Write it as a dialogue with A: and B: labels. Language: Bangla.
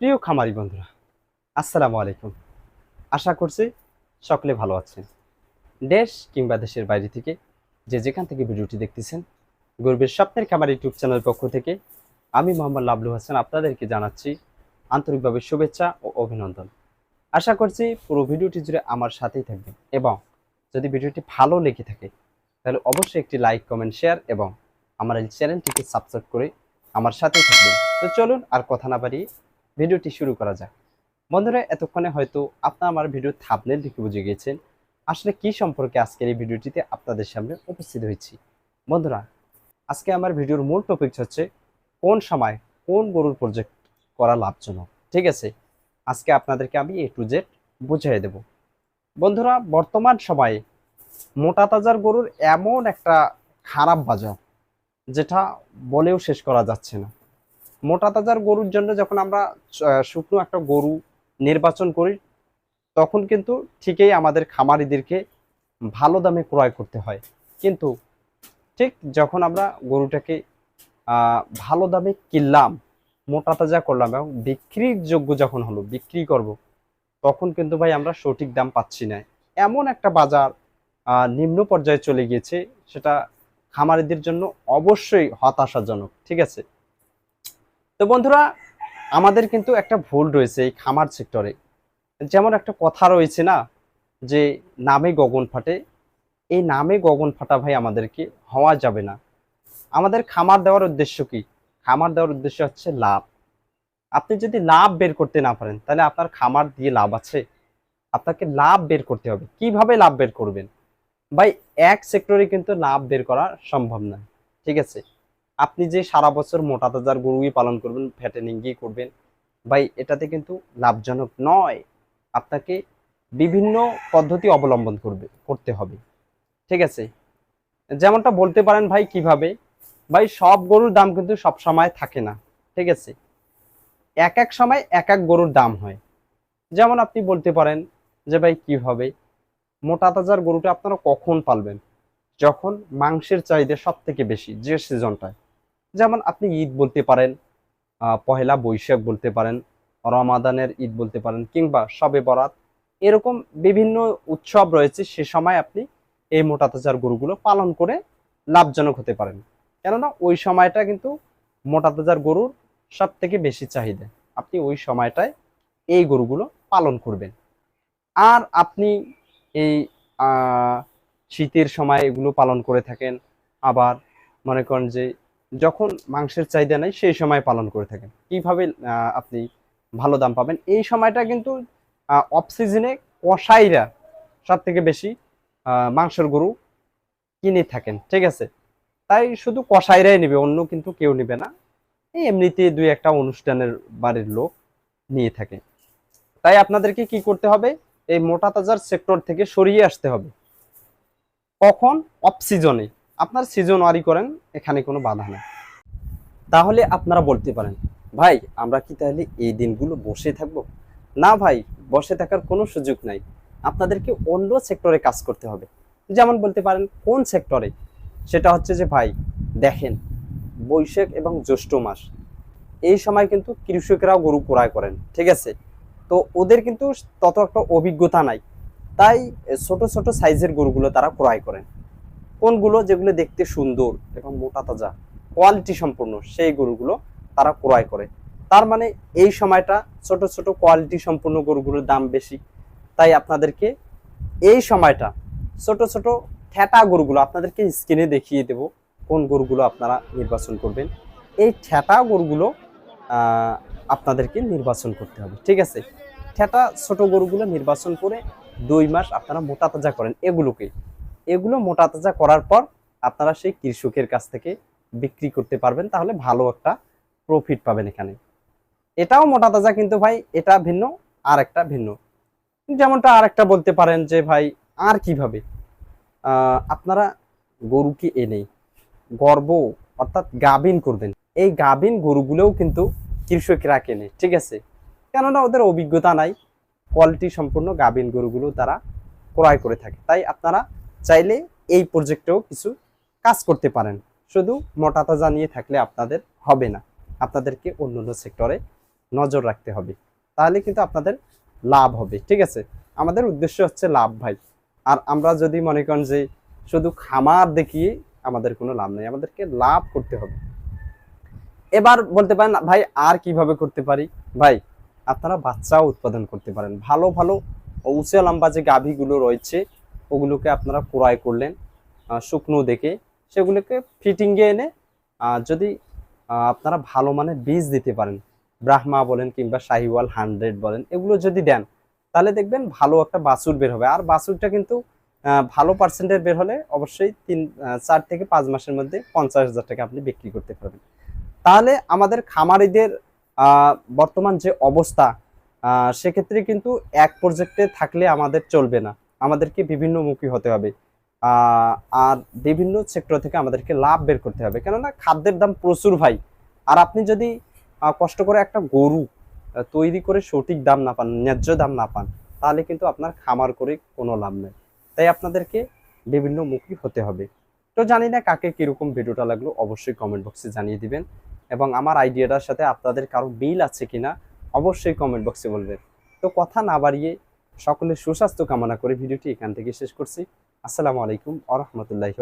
A: প্রিয় খামারি বন্ধুরা, আসসালামু আলাইকুম। আশা করছি সকলে ভালো আছেন। দেশ কিংবা দেশের বাইরে থেকে যে যেখান থেকে ভিডিওটি দেখতেছেন, গর্বের স্বপ্নের খামার ইউটিউব চ্যানেলের পক্ষ থেকে আমি মোহাম্মদ লাবলু হাসান আপনাদেরকে জানাচ্ছি আন্তরিকভাবে শুভেচ্ছা ও অভিনন্দন। আশা করছি পুরো ভিডিওটি জুড়ে আমার সাথেই থাকবেন এবং যদি ভিডিওটি ভালো লেগে থাকে, তাহলে অবশ্যই একটি লাইক, কমেন্ট, শেয়ার এবং আমার এই চ্যানেলটিকে সাবস্ক্রাইব করে আমার সাথেই থাকবেন। তো চলুন আর কথা না বাড়িয়ে ভিডিওটি শুরু করা যাক। বন্ধুরা, এতক্ষণে হয়তো আপনার আমার ভিডিও থাপনেল দেখে বুঝে গিয়েছেন আসলে কি সম্পর্কে আজকের এই ভিডিওটিতে আপনাদের সামনে উপস্থিত হয়েছি। বন্ধুরা, আজকে আমার ভিডিওর মূল টপিক হচ্ছে কোন সময় কোন গরুর প্রজেক্ট করা লাভজনক। ঠিক আছে? আজকে আপনাদেরকে আমি এ টু জেড বুঝিয়ে দেব। বন্ধুরা, বর্তমান সময়ে মোটা তাজার গরুর এমন একটা খারাপ বাজার, যেটা বলেও শেষ করা যাচ্ছে না। মোটা তাজার গরুর জন্য যখন আমরা শুকনো একটা গরু নির্বাচন করি, তখন কিন্তু ঠিকই আমাদের খামারিদেরকে ভালো দামে ক্রয় করতে হয়। কিন্তু ঠিক যখন আমরা গরুটাকে ভালো দামে কিনলাম, মোটা তাজা করলাম এবং বিক্রির যোগ্য যখন হলো, বিক্রি করব, তখন কিন্তু ভাই আমরা সঠিক দাম পাচ্ছি না। এমন একটা বাজার নিম্ন পর্যায়ে চলে গিয়েছে, সেটা খামারিদের জন্য অবশ্যই হতাশাজনক, ঠিক আছে? তো বন্ধুরা, আমাদের কিন্তু একটা ভুল রয়েছে এই খামার সেক্টরে। যেমন একটা কথা রয়েছে না, যে নামে গগন ফাটে। এই নামে গগন ফাটা ভাই আমাদেরকে হওয়া যাবে না। আমাদের খামার দেওয়ার উদ্দেশ্য কি? খামার দেওয়ার উদ্দেশ্য হচ্ছে লাভ। আপনি যদি লাভ বের করতে না পারেন, তাহলে আপনার খামার দিয়ে লাভ আছে। আপনাকে লাভ বের করতে হবে। কীভাবে লাভ বের করবেন? ভাই, এক সেক্টরে কিন্তু লাভ বের করা সম্ভব নয়। ঠিক আছে? আপনি যে সারা বছর মোটা তাজার গরুই পালন করবেন ফ্যাটেনিংই করবেন, ভাই, এটাতে কিন্তু লাভজনক নয়। আপনাকে বিভিন্ন পদ্ধতি অবলম্বন করবে, করতে হবে। ঠিক আছে? যেমনটা বলতে পারেন ভাই, কীভাবে? ভাই, সব গরুর দাম কিন্তু সব সময় থাকে না। ঠিক আছে? এক এক সময় এক এক গরুর দাম হয়। যেমন আপনি বলতে পারেন যে, ভাই, কীভাবে? মোটা তাজার গরুটা আপনারা কখন পালবেন? যখন মাংসের চাহিদা সব থেকে বেশি, যে সিজনটায় যেমন আপনি ঈদ বলতে পারেন পহেলা বৈশাখ বলতে পারেন, রমাদানের ঈদ বলতে পারেন কিংবা সবে বরাত, এরকম বিভিন্ন উৎসব রয়েছে সে সময় আপনি এই মোটা তাজার গরুগুলো পালন করে লাভজনক হতে পারেন। কেননা ওই সময়টা কিন্তু মোটা তাজার গরুর সব থেকে বেশি চাহিদা। আপনি ওই সময়টায় এই গরুগুলো পালন করবেন। আর আপনি এই শীতের সময় এগুলো পালন করে থাকেন, আবার মনে করেন যে যখন মাংসের চাহিদা নেই, সেই সময় পালন করে থাকেন। কীভাবে আপনি ভালো দাম পাবেন? এই সময়টা কিন্তু অফ সিজনে কসাইরা সব থেকে বেশি মাংসের গরু কিনে থাকেন, ঠিক আছে? তাই শুধু কসাইরাই নেবে, অন্য কিন্তু কেউ নেবে না। এই এমনিতে দুই একটা অনুষ্ঠানের বাড়ির লোক নিয়ে থাকে। তাই আপনাদেরকে কি করতে হবে? এই মোটা তাজার সেক্টর থেকে সরিয়ে আসতে হবে। কখন? অফ সিজনে আপনার সিজন ওয়ারি করেন, এখানে কোনো বাধা নেই। তাহলে আপনারা বলতে পারেন, ভাই, আমরা কি তাহলে এই দিনগুলো বসে থাকব? না ভাই, বসে থাকার কোনো সুযোগ নাই। আপনাদেরকে অন্য সেক্টরে কাজ করতে হবে। যেমন বলতে পারেন, কোন সেক্টরে সেটা হচ্ছে যে, ভাই, দেখেন, বৈশাখ এবং জ্যৈষ্ঠ মাস, এই সময় কিন্তু কৃষকেরাও গরু ক্রয় করেন, ঠিক আছে? তো ওদের কিন্তু তত একটা অভিজ্ঞতা নাই। তাই ছোট ছোট সাইজের গরুগুলো তারা ক্রয় করেন। কোনগুলো যেগুলো দেখতে সুন্দর এবং মোটা তাজা কোয়ালিটি সম্পূর্ণ, সেই গরুগুলো তারা ক্রয় করে। তার মানে এই সময়টা ছোট ছোট কোয়ালিটি সম্পূর্ণ গরুগুলোর দাম বেশি। তাই আপনাদেরকে এই সময়টা ছোট ছোট ঠেটা গরুগুলো আপনাদেরকে স্ক্রিনে দেখিয়ে দেব কোন গরুগুলো আপনারা নির্বাচন করবেন। এই ঠেটা গরুগুলো আপনাদেরকে নির্বাচন করতে হবে, ঠিক আছে? ঠেটা ছোট গরুগুলো নির্বাচন করে দুই মাস আপনারা মোটা তাজা করেন এগুলোকে এগুলো মোটা তাজা করার পর আপনারা সেই কৃষকের কাছ থেকে বিক্রি করতে পারবেন, তাহলে ভালো একটা প্রফিট পাবেন এখানে। এটাও মোটা তাজা কিন্তু ভাই, এটা ভিন্ন আর একটা ভিন্ন। যেমনটা আর একটা বলতে পারেন যে ভাই, আর কীভাবে? আপনারা গরুকে এনে গর্ব অর্থাৎ গাভিন করবেন। এই গাভিন গরুগুলোও কিন্তু কৃষকরা কেনে, ঠিক আছে? কেননা ওদের অভিজ্ঞতা নাই কোয়ালিটি সম্পূর্ণ গাভিন গরুগুলো তারা ক্রয় করে থাকে। তাই আপনারা চাইলে এই প্রজেক্টেও কিছু কাজ করতে পারেন। শুধু মোটাতা জানিয়ে থাকলে আপনাদের হবে না। আপনাদেরকে অন্য অন্য সেক্টরে নজর রাখতে হবে। তাহলে কিন্তু আপনাদের লাভ হবে, ঠিক আছে? আমাদের উদ্দেশ্য হচ্ছে লাভ ভাই। আর আমরা যদি মনে করেন যে শুধু খামার দেখিয়ে আমাদের কোনো লাভ নেই, আমাদেরকে লাভ করতে হবে। এবার বলতে পারেন, ভাই, আর কীভাবে করতে পারি? ভাই, আপনারা বাচ্চাও উৎপাদন করতে পারেন। ভালো ভালো উঁচে লম্বা যে গাভীগুলো রয়েছে ওগুলোকে আপনারা ক্রয় করলেন শুকনো দেখে সেগুলোকে ফিটিংয়ে এনে যদি আপনারা ভালো মানের বীজ দিতে পারেন, ব্রাহ্মা বলেন কিংবা শাহিওয়াল হান্ড্রেড বলেন, এগুলো যদি দেন, তাহলে দেখবেন ভালো একটা বাছুর বের হবে। আর বাছুরটা কিন্তু ভালো পার্সেন্টের বের হলে অবশ্যই তিন চার থেকে পাঁচ মাসের মধ্যে পঞ্চাশ হাজার টাকা আপনি বিক্রি করতে পারবেন। তাহলে আমাদের খামারিদের বর্তমান যে অবস্থা সেক্ষেত্রে কিন্তু এক প্রজেক্টে থাকলে আমাদের চলবে না। আমাদেরকে বিভিন্নমুখী হতে হবে। আর বিভিন্ন সেক্টর থেকে আমাদেরকে লাভ বের করতে হবে। কেননা খাদ্যের দাম প্রচুর ভাই। আর আপনি যদি কষ্ট করে একটা গরু তৈরি করে সঠিক দাম না পান, ন্যায্য দাম না পান, তাহলে কিন্তু আপনার খামার করে কোনো লাভ নেই। তাই আপনাদেরকে বিভিন্ন মুখী হতে হবে। তো জানি না কাকে কীরকম ভিডিওটা লাগল, অবশ্যই কমেন্ট বক্সে জানিয়ে দিবেন। এবং আমার আইডিয়াটার সাথে আপনাদের কারও মিল আছে কিনা, অবশ্যই কমেন্ট বক্সে বলবেন। তো কথা না বাড়িয়ে সকলের সুস্বাস্থ্য কামনা করে ভিডিওটি এখান থেকে শেষ করছি। আসসালামু আলাইকুম আ রহমতুল্লাহি